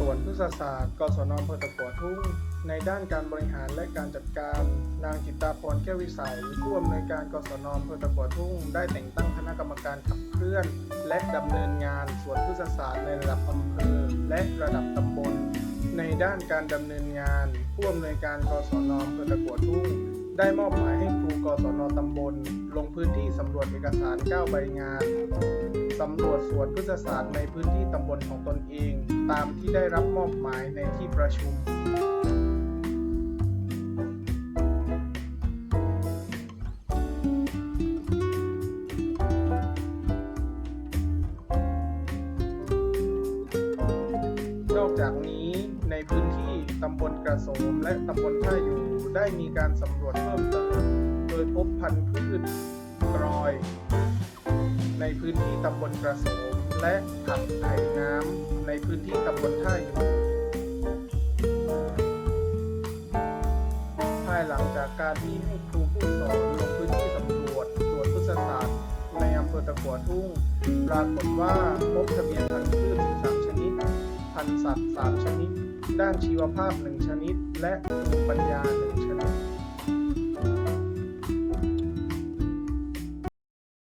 ษศาสตร์ กศนอำเภอตะกัวทุ่ง ในด้านการบริหารและการจัดการ นางจิตตาพรแก้ววิสัย ผู้อำนวยการกศนอำเภอตะกัวทุ่ง ได้แต่งตั้งคณะกรรมการขับเคลื่อน และดำเนินงานสวนพฤกษศาสตร์ในระดับอำเภอและระดับตำบล ในด้านการดำเนินงาน ผู้อำนวยการกศนอำเภอตะกัวทุ่ง ได้มอบหมายให้ครูกศนตำบล ลงพื้นที่สำรวจเอกสาร 9 ใบงาน สำรวจสวนพฤกษศาสตร์ในพื้นที่ตำบลของตนเอง ตามที่ได้รับมอบหมายในที่ประชุมนอกจากนี้ในพื้นที่ตำบลกระโสมและตำบลท่าอยู่ได้มีการสำรวจเพิ่มเติม โดยพบพันธุ์พืชกรอย ในพื้นที่ตำบลกระโสมและผักไผ่น้ำในพื้นที่ตำบลท่าอยู่ภายหลังจากการที่ให้ครูผู้สอนลงพื้นที่สำรวจสวนพฤกษศาสตร์ในอำเภอตะกัวทุ่ง ปรากฏว่าพบทะเบียนพันธุ์พืช13ชนิด พันธุ์สัตว์ 3 ชนิด ด้านชีวภาพ 1 ชนิด และปัญญา 1